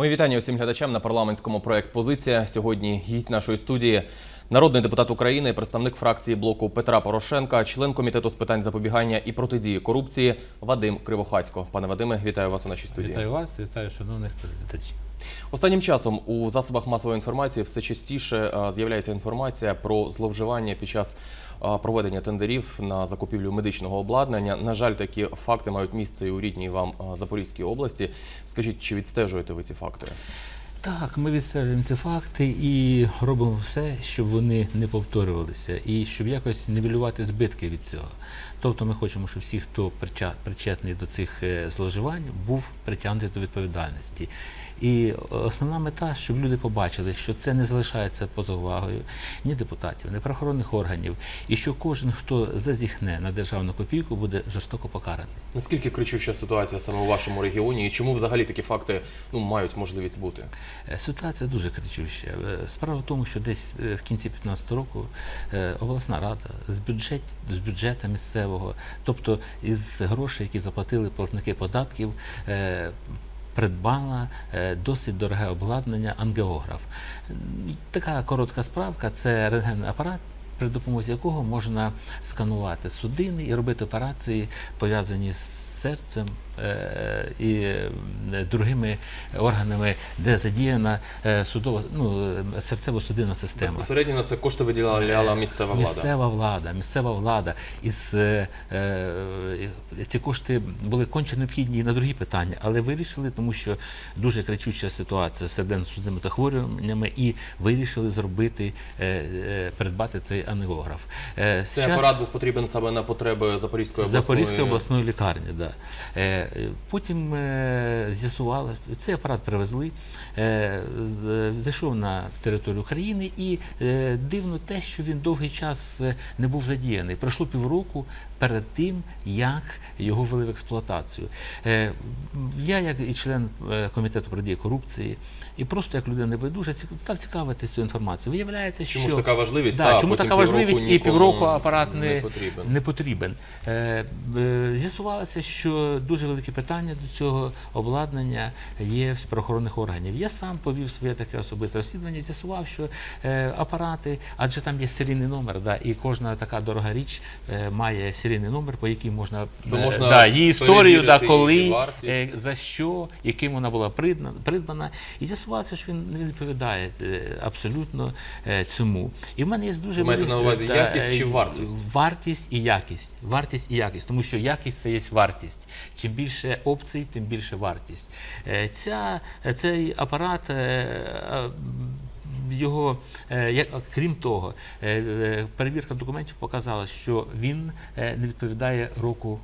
Мої вітання усім глядачам на парламентському проект Позиція. Сьогодні гість нашої студії, народний депутат України, представник фракції блоку Петра Порошенка, член комітету з питань запобігання і протидії корупції Вадим Кривохатько. Пане Вадиме, вітаю вас у нашій студії. Вітаю вас, вітаю шановних глядачів. Останнім часом у засобах масової інформації все частіше е, з'являється інформація про зловживання під час е, проведення тендерів на закупівлю медичного обладнання. На жаль, такі факти мають місце і у рідній вам е, Запорізькій області. Скажіть, чи відстежуєте ви ці факти? Так, ми відстежуємо ці факти і робимо все, щоб вони не повторювалися, і щоб якось нівелювати збитки від цього. Тобто ми хочемо, щоб всі, хто причетний до цих е, зловживань, був притягнутий до відповідальності. І основна мета, щоб люди побачили, що це не залишається поза увагою ні депутатів, ні правоохоронних органів, і що кожен, хто зазіхне на державну копійку, буде жорстоко покараний. Наскільки кричуща ситуація саме у вашому регіоні, і чому взагалі такі факти ну мають можливість бути? Е, Ситуація дуже кричуща. Е, Справа в тому, що десь е, в кінці 2015 року е, обласна рада з бюджет, з бюджету місцевого, тобто із грошей, які заплатили платники податків, е, придбала е, досить дороге обладнання ангеограф. Така коротка справка це рентген-апарат, При допомозі якого можна сканувати судини і робити операції, пов'язані з серцем е, і е, другими органами, де задіяна е, судова ну, серцево-судинна система. Безпосередньо на це кошти виділяла місцева влада. Місцева влада, місцева влада. Е, ці кошти були конче необхідні і на другі питання, але вирішили, тому що дуже кричуща ситуація з сердечно-судинними захворюваннями, і вирішили зробити, придбати цей ангіограф. Е, Цей апарат був потрібен саме на потреби Запорізької обласної. Запорізької обласної лікарні, да. Е, потім е, з'ясували, цей апарат привезли, е, зайшов на територію України і дивно те, що він довгий час не був задіяний. Пройшло півроку перед тим, як його ввели в експлуатацію. Е, я, як і член е, комітету протидії корупції, і просто як людина небайдужа, став цікавитися цю інформацією. Виявляється, Чому що ж така важливість? Да, Та, чому така важливість і півроку апарат не, не потрібен. не потрібен. Е, З'ясувалося, що дуже великі питання до цього обладнання є в правоохоронних органів. Я сам повів своє таке особисте розслідування, з'ясував, що апарати, адже там є серійний номер, да, і кожна така дорога річ має серійний номер, по якій можна, е, можна да, її історію, да, коли, її е, за що, яким вона була придбана, придбана. І з'ясувалося, що він не відповідає е, абсолютно е, цьому. І в мене є дуже Ви маєте на увазі да, якість чи вартість? Вартість і якість. Вартість і якість, тому що якість це є вартість. Чим більше опцій, тим більше вартість. Е, Ця, цей апарат. е, Його, е, як, крім того, е, е, перевірка документів показала, що він не відповідає року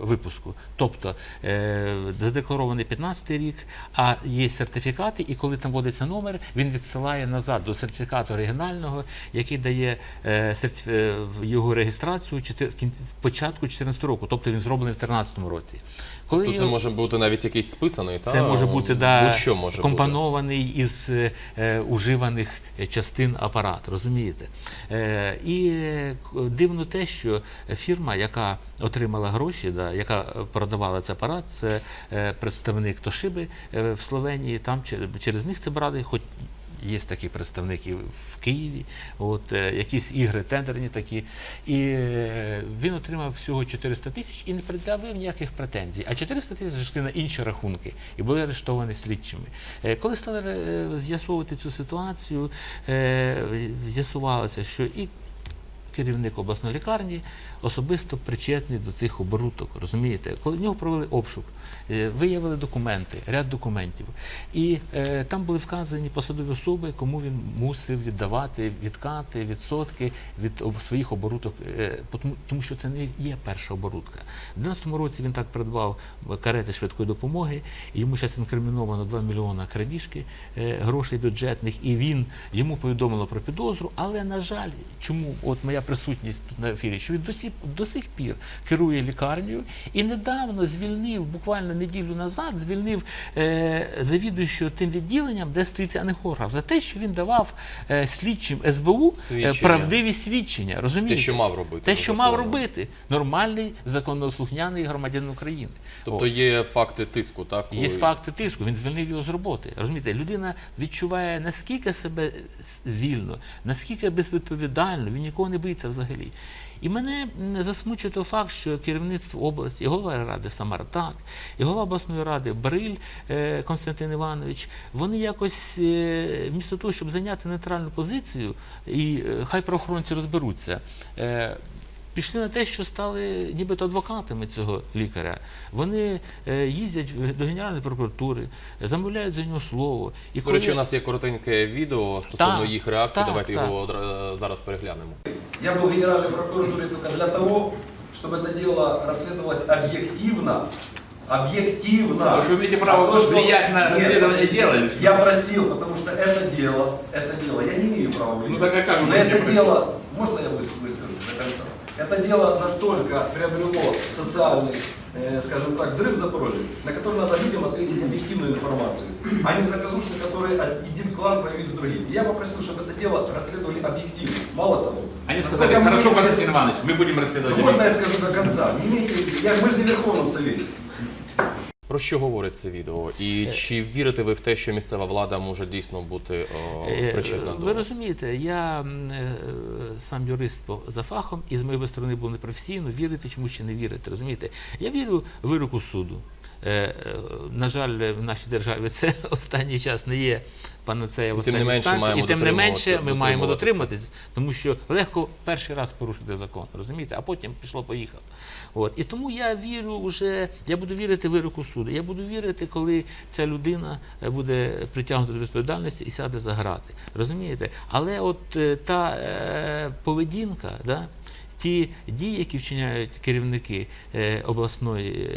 випуску. Тобто е, задекларований 15 рік, а є сертифікати, і коли там вводиться номер, він відсилає назад до сертифікату оригінального, який дає е, е, його реєстрацію в початку 2014 року, тобто він зроблений в 2013 році. Коли Тут це його- може бути навіть якийсь списаний, та? це може бути да, Будь-що може бути. компонований із е, е, уживаних е, частин апарат, розумієте? Е, і е, дивно те, що фірма, яка отримала гроші, да, яка продавала цей апарат, це е, представник Тошиби е, в Словенії. Там через них це брали, хоч є такі представники в Києві, от, е, якісь ігри тендерні такі. І він отримав всього 400 тисяч і не пред'явив ніяких претензій. А 400 тисяч йшли на інші рахунки і були арештовані слідчими. Коли стали з'ясовувати цю ситуацію, з'ясувалося, що і керівник обласної лікарні особисто причетний до цих оборудок. Розумієте, коли в нього провели обшук, е, виявили документи, ряд документів, і е, там були вказані посадові особи, кому він мусив віддавати відкати, відсотки від своїх оборудок, е, тому, що це не є перша оборудка. У 2012 році він так придбав карети швидкої допомоги, і йому зараз інкриміновано 2 мільйона крадіжки е, грошей бюджетних, і він йому повідомило про підозру. Але на жаль, чому от моя моя присутність тут на ефірі, що він до сих, до сих пір керує лікарнею і недавно звільнив, буквально неділю назад, звільнив е, завідуючого тим відділенням, де стоїть анехорграф, за те, що він давав е, слідчим СБУ е, Свідчення. правдиві свідчення. Розумієте? Те, що мав робити. Те, що мав робити нормальний законослухняний громадянин України. Тобто От. є факти тиску, так? Є факти тиску, він звільнив його з роботи. Розумієте, людина відчуває наскільки себе вільно, наскільки безвідповідально, він нікого не боїться взагалі. І мене засмучує той факт, що керівництво області, і голова ради Самартак, і голова обласної ради Бариль е, Константин Іванович, вони якось е, вмісто того, щоб зайняти нейтральну позицію, і е, хай правоохоронці розберуться е, Пішли на те, що стали нібито адвокатами цього лікаря. Вони е, їздять в- до Генеральної прокуратури, замовляють за нього слово. І До речі, у нас є коротеньке відео стосовно Так, їх реакції. так, Давайте так. його одра- зараз переглянемо. Я был в Генеральной прокуратуре только для того, чтобы это дело расследовалось объективно. Объективно. Вы же имеете право А то, что- влиять на Нет, расследование подождите. дела или что? Я просил, потому что это дело, это дело, я не имею права влиять. Ну так а как вы Но можете это просить? дело, можно я выс- выскажу до конца? Это дело настолько приобрело социальный, э, скажем так, взрыв в Запорожье, на который надо людям ответить объективную информацию, а не заказушки, которые один клан воюет с другим. И я попросил, чтобы это дело расследовали объективно. Мало того. Они насколько сказали, мне хорошо, известно- Константин Иванович, мы будем расследовать. ну, можно я скажу до конца? Не имейте, я, мы же не в Верховном Совете. Про що говорить це відео? І Е. чи вірите ви в те, що місцева влада може дійсно бути о, Е, причетна Ви до розумієте, я е, сам юрист за фахом, і з моєї сторони було непрофесійно вірити, чому ще не вірити. Розумієте? Я вірю вироку суду. Е, е, На жаль, в нашій державі це останній час не є панацея в останній менше інстанції. і тим не менше ми маємо дотриматись, тому що легко перший раз порушити закон, розумієте, а потім пішло поїхало. От і тому я вірю вже, я буду вірити вироку суду. Я буду вірити, коли ця людина е, буде притягнута до відповідальності і сяде за грати. Розумієте? Але от та е, поведінка, да, ті дії, які вчиняють керівники е, обласної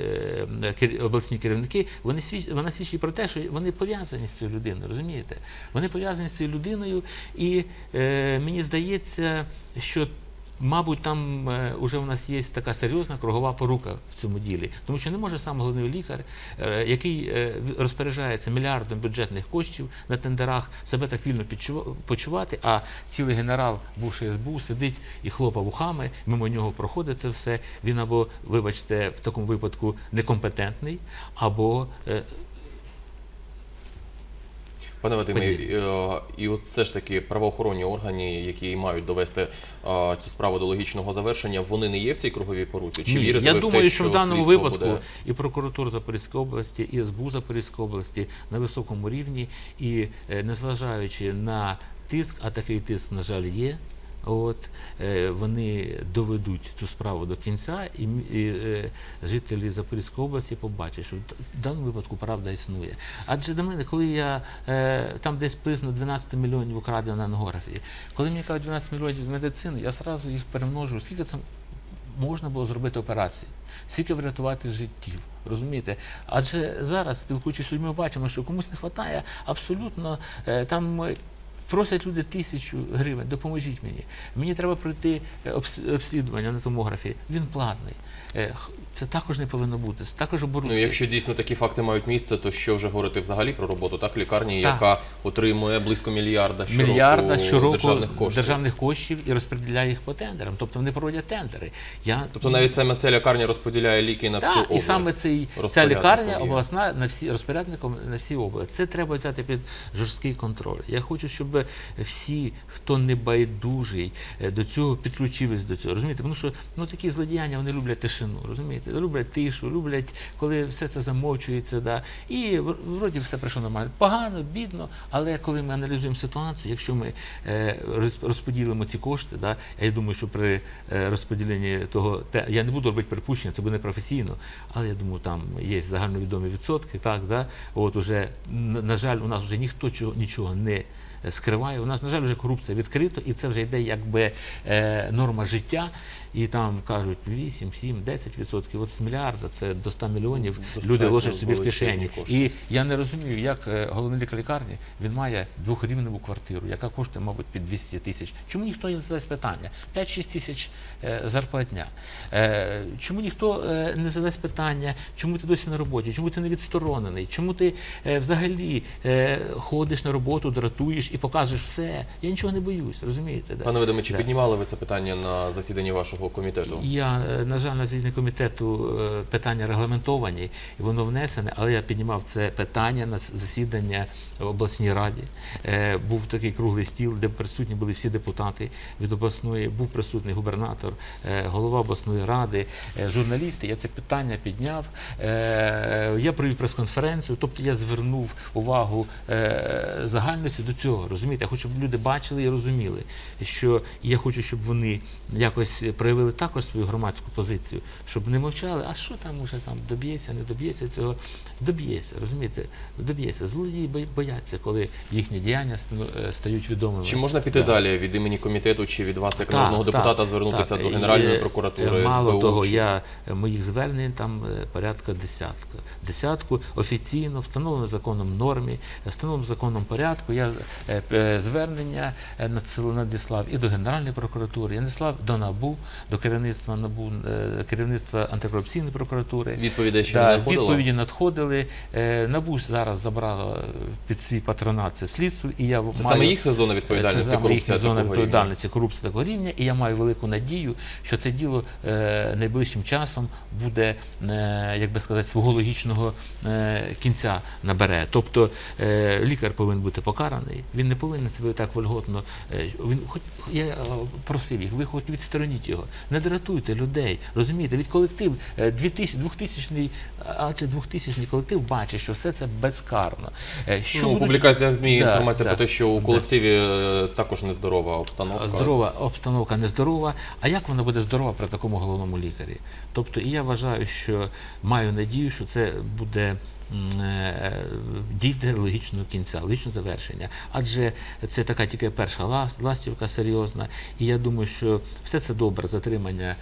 е, обласні керівники, вони свідчать, вона свідчить про те, що вони пов'язані з цією людиною. Розумієте? Вони пов'язані з цією людиною, і е, мені здається, що. Мабуть, там е, уже у нас є така серйозна кругова порука в цьому ділі, тому що не може сам головний лікар, е, який е, розпоряджається мільярдом бюджетних коштів на тендерах, себе так вільно почувати. А цілий генерал, бувши СБУ, сидить і хлопав вухами, мимо нього проходить це все. Він або, вибачте, в такому випадку некомпетентний, або е, пане Вадиме? Е, І от все ж таки правоохоронні органи, які мають довести е, цю справу до логічного завершення, вони не є в цій круговій поруці? Чи Ні, вірите я ви в думаю, те, що в даному випадку буде... і прокуратура Запорізької області, і СБУ Запорізької області на високому рівні, і е, незважаючи на тиск, а такий тиск, на жаль, є. От е, вони доведуть цю справу до кінця, і, і е, жителі Запорізької області побачать, що в даному випадку правда існує. Адже до мене, коли я е, там десь приблизно 12 мільйонів украдено на анаграфії, коли мені кажуть 12 мільйонів з медицини, я одразу їх перемножу. Скільки це можна було зробити операції, скільки врятувати життів. Розумієте? Адже зараз, спілкуючись з людьми, бачимо, що комусь не вистачає абсолютно там. Просять люди тисячу гривень, допоможіть мені. Мені треба пройти е, обслідування на томографі. Він платний. Е, Це також не повинно бути. Це також оборудки. Ну, якщо дійсно такі факти мають місце, то що вже говорити взагалі про роботу так лікарні, Так. яка отримує близько мільярда щороку, мільярда щороку державних коштів. державних коштів і розподіляє їх по тендерам. Тобто вони проводять тендери. Я Тобто навіть саме ця лікарня розподіляє ліки на всю область. і саме цей, ця лікарня обласна на всі розпорядником на всі області. Це треба взяти під жорсткий контроль. Я хочу, щоб всі, хто не байдужий е, до цього, підключились до цього. Розумієте? Тому що ну такі злодіяння вони люблять тишину, розумієте? Люблять тишу, люблять, коли все це замовчується. Да? І вроді все пройшло нормально. Погано, бідно, але коли ми аналізуємо ситуацію, якщо ми е, розподілимо ці кошти, да, я думаю, що при е, розподіленні того, те, я не буду робити припущення, це буде непрофесійно, але я думаю, там є загальновідомі відсотки. Так, да? От уже, на, жаль, у нас вже ніхто чого, нічого не скриває. У нас, на жаль, вже корупція відкрито, і це вже йде якби е, норма життя. І там кажуть 8, 7, 10 відсотків. От з мільярда це до 100 мільйонів Достатньо люди ложать собі в кишені. І я не розумію, як е, головний лікар лікарні він має двохрівневу квартиру, яка коштує, мабуть, під 200 тисяч. Чому ніхто не задасть питання? 5-6 тисяч е, зарплатня. Е, чому ніхто не задасть питання, чому ти досі на роботі, чому ти не відсторонений, чому ти взагалі ходиш на роботу, дратуєш і показуєш все. Я нічого не боюсь, розумієте? Пане Вадиме, чи Да. піднімали ви це питання на засіданні вашого комітету? Я, е, на жаль, на засіданні комітету е, питання регламентовані, і воно внесене, але я піднімав це питання на засідання в обласній раді. Е, Був такий круглий стіл, де присутні були всі депутати від обласної, був присутній губернатор, голова обласної ради, журналісти. Я це питання підняв. Я провів прес-конференцію, тобто я звернув увагу загальності до цього. Розумієте, я хочу, щоб люди бачили і розуміли, що я хочу, щоб вони якось проявили також свою громадську позицію, щоб не мовчали, а що там уже там доб'ється, не доб'ється цього. Доб'ється, розумієте, доб'ється. Злодії бояться, коли їхні діяння е, стають відомими. Чи можна піти Да. далі від імені комітету чи від вас як Так, народного так, депутата звернутися так. до Генеральної І, прокуратури? е, Мало СБУ, того, чи- я е, моїх звернень там порядка десятка. Десятку офіційно встановлено законом нормі, встановлено законом порядку. Я звернення надіслав і до Генеральної прокуратури, я надіслав до НАБУ, до керівництва НАБУ, е, керівництва антикорупційної прокуратури. Відповідей ще Да, не надходило? відповіді надходили. Е, НАБУ зараз забрала е, під свій патронат це слідство, і я Це маю... саме їх зона відповідальності, Це саме їхня зона відповідальності, корупція такого рівня, і я маю велику надію, що це діло е, найближчим часом буде, е, як би сказати, свого логічного е, кінця набере. Тобто е, лікар повинен бути покараний, він не повинен себе так вольготно. Е, він хоч я е, просив їх, ви хоч відстороніть його, не дратуйте людей, розумієте, від колектив е, 2000, 2000 адже 2000 колектив бачить, що все це безкарно. Е, Що ну, у публікаціях ЗМІ Да, інформація да. про те, що у колективі е, також нездорова обстановка. Здорова обстановка нездорова. А як вона буде здорова при такому головному лікарі? Тобто, і я вважаю, що маю надію, що це буде. М, е, логічного кінця, логічного завершення. Адже це така тільки перша лас- ластівка серйозна. І я думаю, що все це добре, затримання е,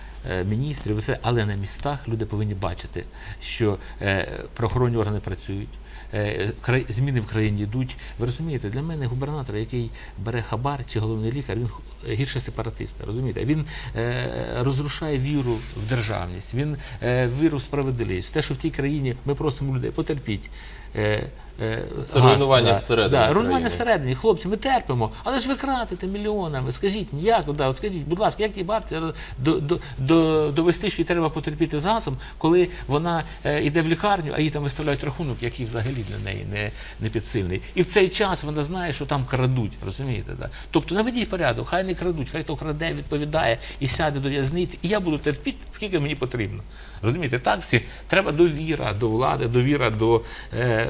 міністрів, все, але на містах люди повинні бачити, що е, правоохоронні органи працюють, е, зміни в країні йдуть. Ви розумієте, для мене губернатор, який бере хабар чи головний лікар, він гірше сепаратиста. Розумієте, він е, розрушає віру в державність, він е, віру в справедливість. Те, що в цій країні ми просимо людей, потерпіть. Е, е, Це газ, руйнування да, зсередини Да, країни. руйнування зсередини. Хлопці, ми терпимо, але ж ви кратите мільйонами. Скажіть як да, от скажіть, будь ласка, як ті бабці до, до, до, довести, що їй треба потерпіти з газом, коли вона е, йде в лікарню, а їй там виставляють рахунок, який взагалі для неї не, не підсильний. І в цей час вона знає, що там крадуть. Розумієте? Да? Тобто наведіть порядок, хай не крадуть, хай хто краде, відповідає і сяде до в'язниці, і я буду терпіти, скільки мені потрібно. Розумієте, так всі треба довіра до влади, довіра до е,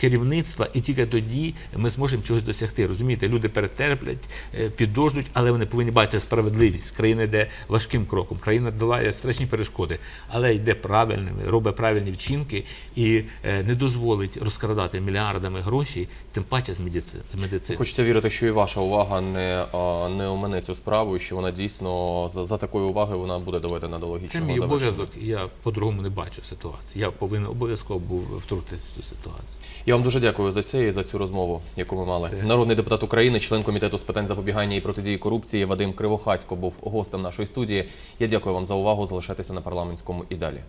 керівництва, і тільки тоді ми зможемо чогось досягти. Розумієте, люди перетерплять, е, підождуть, але вони повинні бачити справедливість. Країна йде важким кроком, країна долає страшні перешкоди, але йде правильними, робить правильні вчинки і е, не дозволить розкрадати мільярдами грошей, тим паче з медицини. Хочеться вірити, що і ваша увага не, не омине цю справу, і що вона дійсно за, за такою уваги вона буде доведена до Це мій обов'язок. Я по-другому не бачу ситуації. Я повинен обов'язково був втрутитися в цю ситуацію. Я вам дуже дякую за це і за цю розмову, яку ми мали. Це- Народний депутат України, член комітету з питань запобігання і протидії корупції Вадим Кривохатько був гостем нашої студії. Я дякую вам за увагу. Залишайтеся на парламентському і далі.